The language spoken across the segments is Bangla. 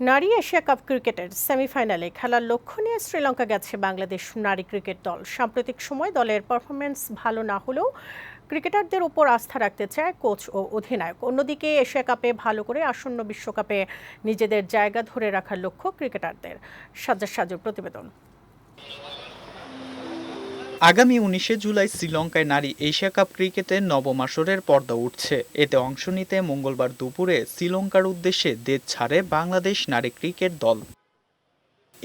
নারী এশিয়া কাপ ক্রিকেটের সেমিফাইনালে খেলার লক্ষ্য নিয়ে শ্রীলঙ্কা গেছে বাংলাদেশ নারী ক্রিকেট দল। সাম্প্রতিক সময় দলের পারফরমেন্স ভালো না হলেও ক্রিকেটারদের উপর আস্থা রাখতে চায় কোচ ও অধিনায়ক। অন্যদিকে এশিয়া কাপে ভালো করে আসন্ন বিশ্বকাপে নিজেদের জায়গা ধরে রাখার লক্ষ্য ক্রিকেটারদের। সাজা সাজুর প্রতিবেদন। আগামী উনিশে জুলাই শ্রীলঙ্কায় নারী এশিয়া কাপ ক্রিকেটের নবম আসরের পর্দা উঠছে। এতে অংশ নিতে মঙ্গলবার দুপুরে শ্রীলঙ্কার উদ্দেশ্যে দেশ ছাড়ে বাংলাদেশ নারী ক্রিকেট দল।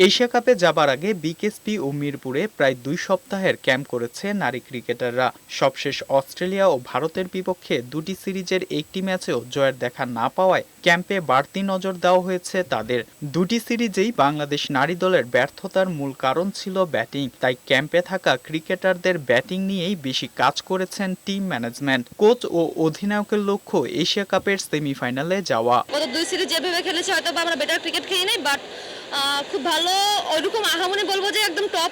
এশিয়া কাপে যাবার আগে বিকেএসপি ও মিরপুরে প্রায় দুই সপ্তাহের ক্যাম্প করেছে নারী ক্রিকেটাররা। সবশেষ অস্ট্রেলিয়া ও ভারতের বিপক্ষে দুটি সিরিজের একটি ম্যাচেও জয়ের দেখা না পাওয়ায় ক্যাম্পে বাড়তি নজর দেওয়া হয়েছে তাদের। দুটি সিরিজেই বাংলাদেশ নারী দলের ব্যর্থতার মূল কারণ ছিল ব্যাটিং। তাই ক্যাম্পে থাকা ক্রিকেটারদের ব্যাটিং নিয়েই বেশি কাজ করেছেন টিম ম্যানেজমেন্ট। কোচ ও অধিনায়কের লক্ষ্য এশিয়া কাপের সেমিফাইনালে যাওয়া। দুই সিরিজ যেভাবে খেলেছি হয়তো আমরা বেটার ক্রিকেট খেয়ে নেই বাট খুব ভালো ওইরকম আহামনি বলব যে একদম টপ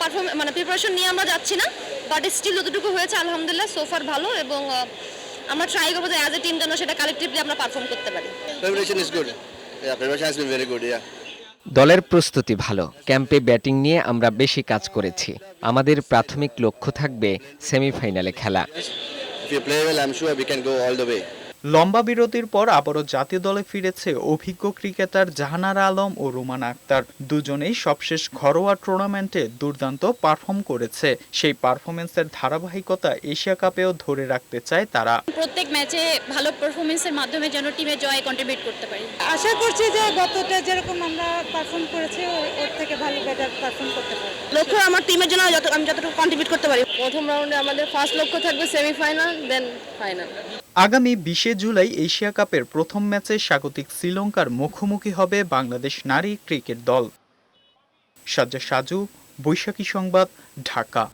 পারফর্ম মানে প্রিপারেশন নিয়ে আমরা যাচ্ছি না বাট স্টিল যতটুকু হয়েছে আলহামদুলিল্লাহ সোফার ভালো এবং আমরা ট্রাই করব যে অ্যাজ এ টিম যেন সেটা কালেকটিভলি আমরা পারফর্ম করতে পারি good. Yeah, preparation has been very good. Yeah. দলের প্রস্তুতি ভালো ক্যাম্পে ব্যাটিং নিয়ে আমরা বেশি কাজ করেছি আমাদের প্রাথমিক লক্ষ্য থাকবে সেমিফাইনালে খেলা লম্বা বিরতির পর আবারও জাতীয় দলে ফিরেছে অভিজ্ঞ ক্রিকেটার জাহানারা আলম ও রুমান আক্তার। দুজনেই সবশেষ ঘরোয়া টুর্নামেন্টে দুর্দান্ত পারফর্ম করেছে। সেই পারফরমেন্সের ধারাবাহিকতা এশিয়া কাপেও ধরে রাখতে চায় তারা। প্রত্যেক ম্যাচে ভালো পারফরমেন্সের মাধ্যমে যেন টিমের জয়ে কন্ট্রিবিউট করতে পারি। আশা করছি যে গতটা যেরকম আমরা পারফর্ম করেছি ওর- থেকে ভালো বেটার পারফর্ম করতে পারব। লক্ষ্য আমার টিমের জন্য যত আমি যতটুকু কন্ট্রিবিউট করতে পারি। প্রথম রাউন্ডে আমাদের ফার্স্ট লক্ষ্য থাকবে সেমিফাইনাল দেন ফাইনাল আগামী বিশে জুলাই এশিয়া কাপের প্রথম ম্যাচে স্বাগতিক শ্রীলঙ্কার মুখোমুখি হবে বাংলাদেশ নারী ক্রিকেট দল। সাজ্জা সাজু, বৈশাখী সংবাদ, ঢাকা।